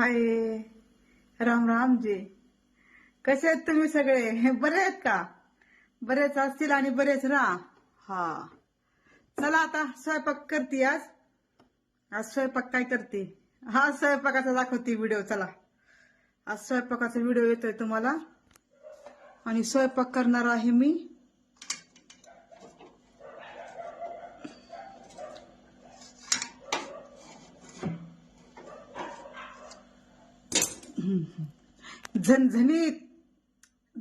हाय. राम राम जी. कसे आहेत तुम्ही सगळे? बरे आहेत का? बरेच असतील आणि बरेच राहा. हा. चला आता स्वयंपाक करते आज. आज स्वयंपाक काय करते? हा स्वयंपाकाचा दाखवते व्हिडिओ. चला. आज स्वयंपाकाचा व्हिडिओ येतोय तुम्हाला. आणि स्वयंपाक करणार आहे मी. झणझणीत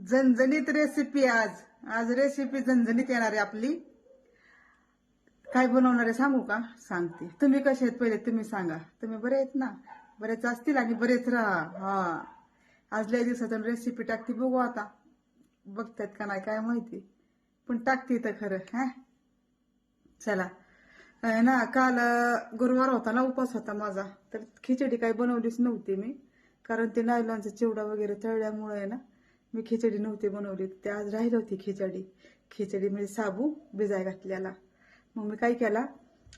झणझणीत रेसिपी आज. आज रेसिपी झणझणीत येणार आहे आपली. काय बनवणार आहे सांगू का? सांगते. तुम्ही कसे आहेत? पहिले तुम्ही सांगा. तुम्ही बरे आहेत ना? बरेच असतील आणि बरेच राहा. हा. आज लय दिवसातून रेसिपी टाकते. बघू आता. बघतायत का नाही काय माहिती. पण टाकते तर खरं हा? चला. ना काल गुरुवार होता ना उपास होता माझा. तर खिचडी काही बनवलीच नव्हती मी. कारण ते नायलॉनचा चिवडा वगैरे तळल्यामुळे ना मी खिचडी नव्हती बनवली. ते आज राहिली होती खिचडी. खिचडी म्हणजे साबू भिजाय घातलेला. मग मी काय केला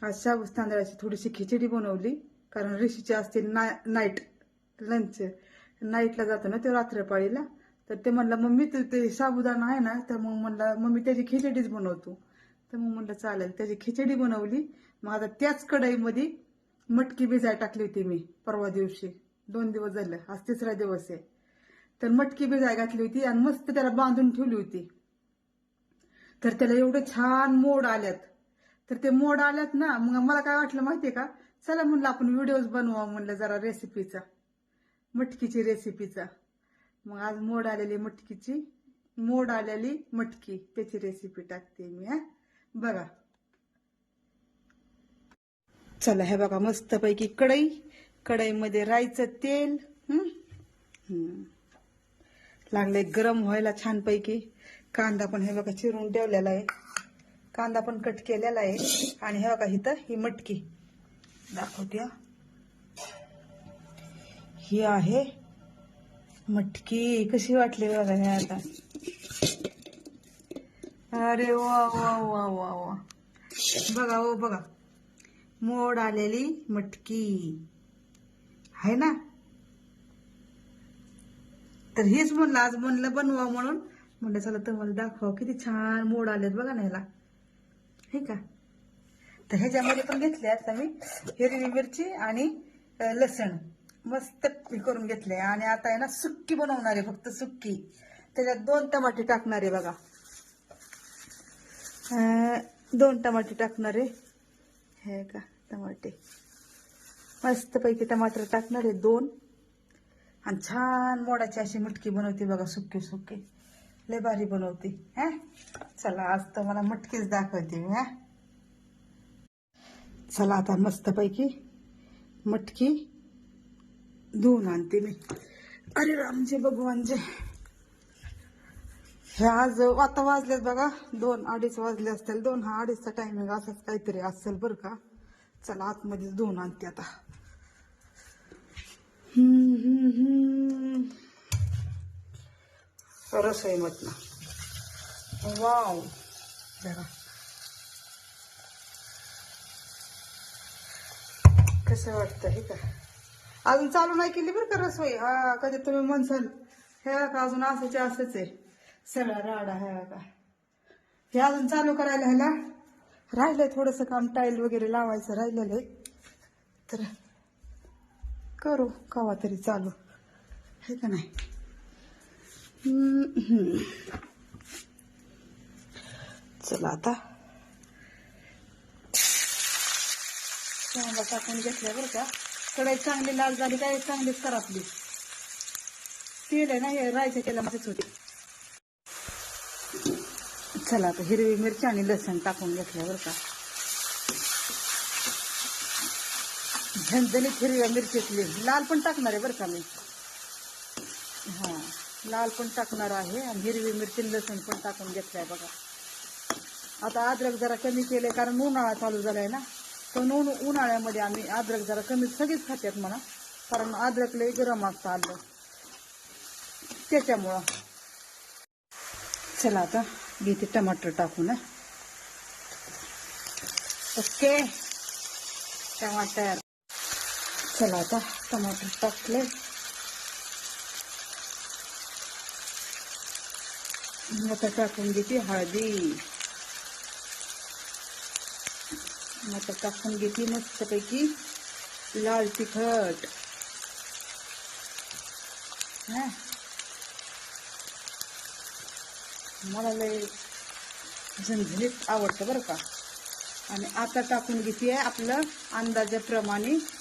आज साबू तांदळाची थोडीशी खिचडी बनवली. कारण ऋषीची असते ना नाईट लंच नाईटला जातो ना ते रात्रपाळीला. तर ते म्हणलं मम्मी ते ते साबुदाणा आहे ना तर मग म्हणलं मम्मी त्याची खिचडीच बनवतो. तर मग म्हणलं चालेल. त्याची खिचडी बनवली. मग आता त्याच कढईमध्ये मटकी भिजाय टाकली होती मी परवा दिवशी. दोन दिवस झालं. आज तिसरा दिवस आहे. तर मटकी भिजाय घातली होती आणि मस्त त्याला बांधून ठेवली होती. तर त्याला एवढं छान मोड आल्यात. तर ते मोड आल्यात ना मग मला काय वाटलं माहितीये का? चला म्हणलं आपण व्हिडिओज बनवा म्हणलं जरा रेसिपीचा मटकीची रेसिपीचा मग आज मोड आलेली मटकीची मोड आलेली मटकी. त्याची रेसिपी टाकते मी हा. बघा. चला हे बघा मस्तपैकी कढई. कढईमध्ये राईचं तेल लागलंय गरम व्हायला छानपैकी. कांदा पण हे बघा चिरून ठेवलेला आहे. कांदा पण कट केलेला आहे. आणि हे बघा इथं ही मटकी. दाखवते ही आहे मटकी. कशी वाटली बघा हे आता. अरे वा वा वा वा वा. बघा हो बघा. मोड आलेली मटकी. आहे ना? तर हेच म्हणलं आज म्हणलं बनवा म्हणून. म्हणलं चला तुम्हाला दाखवा किती छान मोड आलेत बघा ना ह्याला हे का? तर ह्याच्यामध्ये पण घेतले आता मी हिरवी मिरची आणि लसण. मस्त करून घेतले. आणि आता आहे ना सुक्की बनवणार आहे फक्त सुक्की. त्याच्यात दोन टमाटे टाकणार आहे बघा. दोन टमाटे टाकणार आहे. हे का टमाटे. मस्तपैकी टमाटर टाकणार आहे दोन. आणि छान मोडाची अशी मटकी बनवते बघा सुके सुके. लय भारी बनवते हा? चला आज तर मला मटकीच दाखवते मी हा? चला आता मस्तपैकी मटकी धुवून आणते मी. अरे रामजे भगवानजे हे आज आता वाजलेत बघा दोन अडीच वाजले असतील दोन हा अडीचचा टायमिंग असाच काहीतरी असेल बरं का. चला आतमध्येच धुवून आणते आता. रसोई मधनं वाव. जरा कसं वाटतं हे का? अजून चालू नाही केली बरं का रसोई हा कधी तुम्ही म्हणसाल. हे का अजून असंच असंच आहे. सगळा राडा हे का हे अजून चालू करायला ह्याला. राहिलंय थोडंसं काम टाईल वगैरे लावायचं राहिलेलं आहे. तर करू कवा तरी चालू हे का नाही चला आता चांगला टाकून घेतल्या बरं का कढाई चांगली लाल झाली काय चांगलीच करा आपली तेल आहे ना हे रायच्या तेलामध्येच होते चला आता हिरवी मिरची आणि लसण टाकून घेतल्या बरं का झणझणीत हिरव्या मिरचीतली लाल पण टाकणार आहे बरं का मी. हा लाल पण टाकणार आहे आणि हिरवी मिरची लसूण पण टाकून घेतलाय बघा. आता अद्रक जरा कमी केले कारण उन्हाळा चालू झालाय ना. पण उन उन्हाळ्यामध्ये आम्ही अद्रक जरा कमी सगळीच खात्यात म्हणा. कारण अद्रक लय गरम असतं आलं. त्याच्यामुळं. चला आता घेते टमाटर टाकून ना ओके. टमाटर. चला आता टमाटर टाकले. आता टाकून घेते हळदी. आता टाकून घेते मस्तपैकी लाल तिखट. हा. मला लय झणझणीत आवडतं बरं का. आणि आता टाकून घेते आपलं अंदाजाप्रमाणे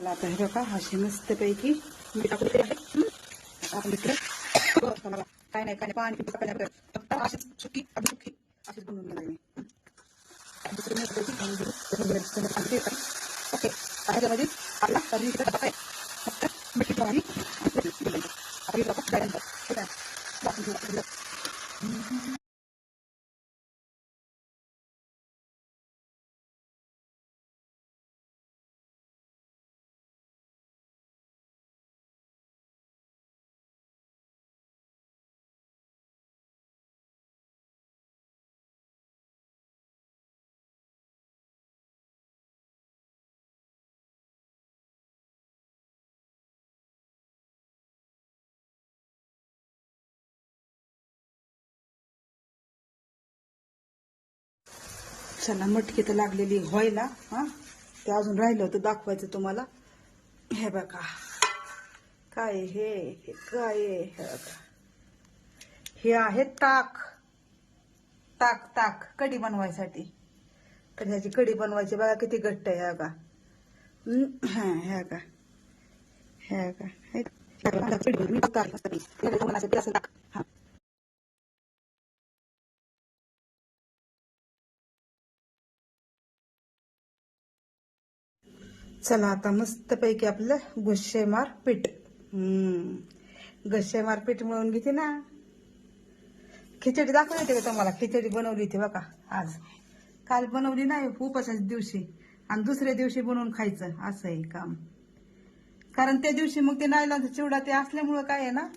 आता हे बघा अशी मस्तपैकी मी टाकून आहे. आपण इकडे काय नाही काय नाही पाणी काय फक्त अशीच चुकी अगदी अशीच बनवून घेणार मी. दुसरी मस्तपैकी त्याच्यामध्ये पाणी ओके. आता ह्याच्यामध्ये आपला तर्री चला मटकी तर लागलेली व्हायला हा? ते अजून राहिलं होतं दाखवायचं तुम्हाला. हे बघा. काय हे? हे काय हे? बघा. हे आहे ताक. ताक ताक. कढी बनवायसाठी. कधी ह्याची कढी बनवायची. बघा किती घट्ट आहे हे बघा. हं, हा हे का हे चला आता मस्तपैकी आपलं गुस्सेमार पीठ. हम्म. पीठ मिळून घेते ना. खिचडी दाखवली होती का तुम्हाला? खिचडी बनवली होती बघा आज. काल बनवली नाही उपासाच्या दिवशी. आणि दुसऱ्या दिवशी बनवून खायचं असं आहे काम. कारण त्या दिवशी मग ते नायलांचा चिवडा ते असल्यामुळं काय आहे ना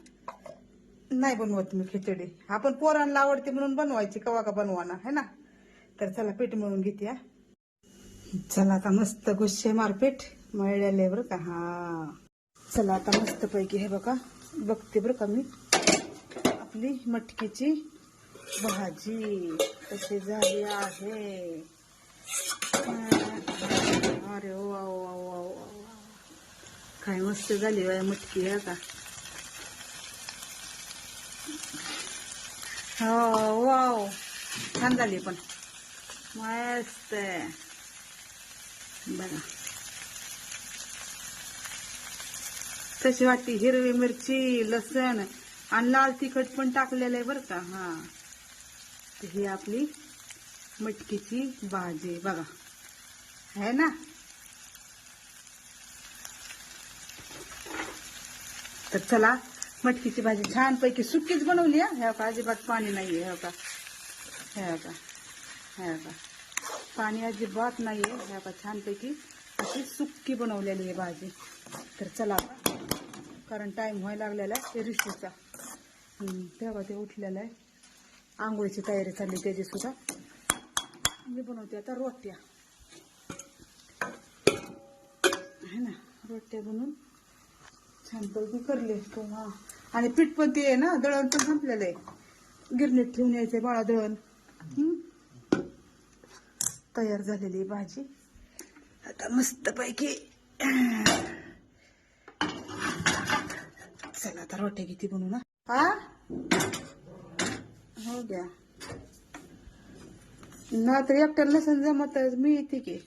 नाही बनवत मी खिचडी. आपण पोरांना आवडते म्हणून बनवायची कवा का बनवाना है ना? तर चला पीठ मिळून घेते हा. चला आता मस्त गुस्से मारपीट मळलेले बरं का. हा. चला आता मस्त पैकी हे बघा. बघते बरं का मी. आपली मटकीची भाजी कशी झाली आहे. अरे वा वा वा वा काय मस्त झाली बाय मटकी आहे का? हो वाव छान झाली पण. मस्त आहे. बघा. तशी वाटते हिरवी मिरची, लसण आणि लाल तिखट पण टाकलेलं आहे बरं का? हा. ही आपली मटकीची भाजी बघा. है ना? तर चला, मटकीची भाजी छान पैकी सुकीच बनवली, हा. ह्या का अजिबात पाणी नाहीये ह्या का ह्या का ह्या का पाणी अजिबात नाहीये. ह्या का छानपैकी अशी सुक्की बनवलेली आहे भाजी. तर चला कारण टाईम व्हायला लागलेला आहे ते तेव्हा ते उठलेलं आहे. आंघोळीची तयारी चालली त्याची सुद्धा. मी बनवते आता रोट्या. आहे ना? रोट्या बनवून छानपैकी करले. तो हा आणि पीठ पण ते आहे ना दळण पण संपलेलं आहे. गिरणीत ठेवून यायचंय बाळा दळण हम्म. तयार झालेली भाजी. आता मस्त पैकी चला आता रोट्या किती बनवू ना हा? हो द्या ना तर एकट्याला नसन जमत मी येते की.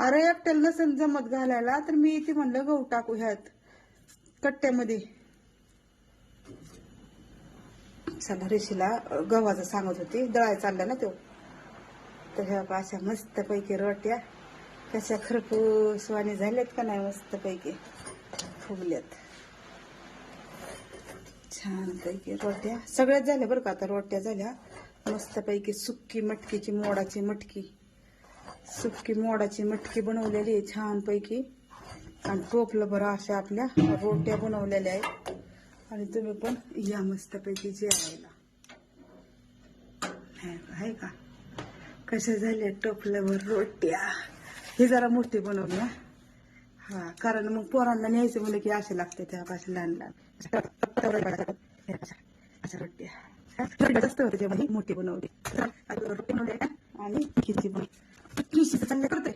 अरे एकट्याला नसन जमत घालायला तर मी येते म्हणलं गहू टाकू ह्यात कट्ट्यामध्ये. चला रेशीला गव्हाचं सांगत होती दळाय चालला ना तो. तर ह्या बघा अशा मस्तपैकी रोट्या कशा खरपूसवाणी झाल्यात का नाही मस्तपैकी फुगल्यात. छानपैकी रोट्या. सगळ्याच झाल्या बरं का आता रोट्या झाल्या. मस्तपैकी सुक्की मटकीची मोडाची मटकी. सुक्की मोडाची मटकी बनवलेली आहे छानपैकी. आणि टोपलं बरं अशा आपल्या रोट्या बनवलेल्या आहेत. आणि तुम्ही पण या मस्तपैकी जेवायला. आहे का- आहे का? कशा झाल्या टोपल्यावर रोट्या. हे जरा मोठी बनवली हा कारण मग पोरांना न्यायचं म्हणलं की असे लागते त्या अशा लहान लहान. अशा रोट्या. जास्त होते तेव्हा मोठी बनवली. रोटी बनवली. आणि खिची बनवली खिची तर चांगलं करते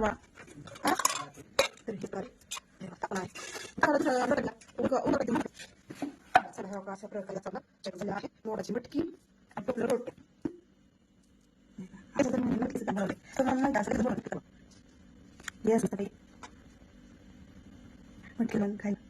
बा. अशा प्रकारे आहे, मोडाची मटकी आणि टोपलं रोट्या. Yes, Mr. Pei. Okay, one.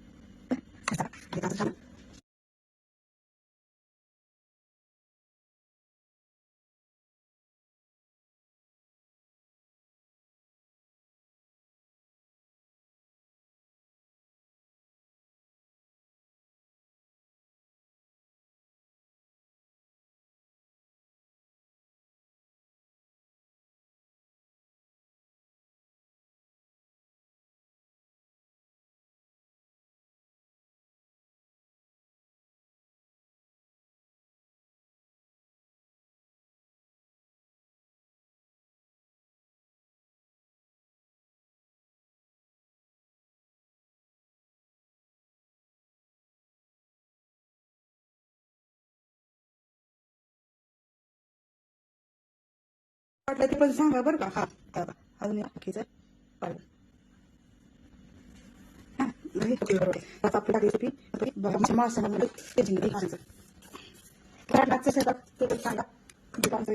वाटलं ते पण सांगा बरं का. हा दादा अजून एक बाकीचं. ते जिंकली सांगा. दुकानचं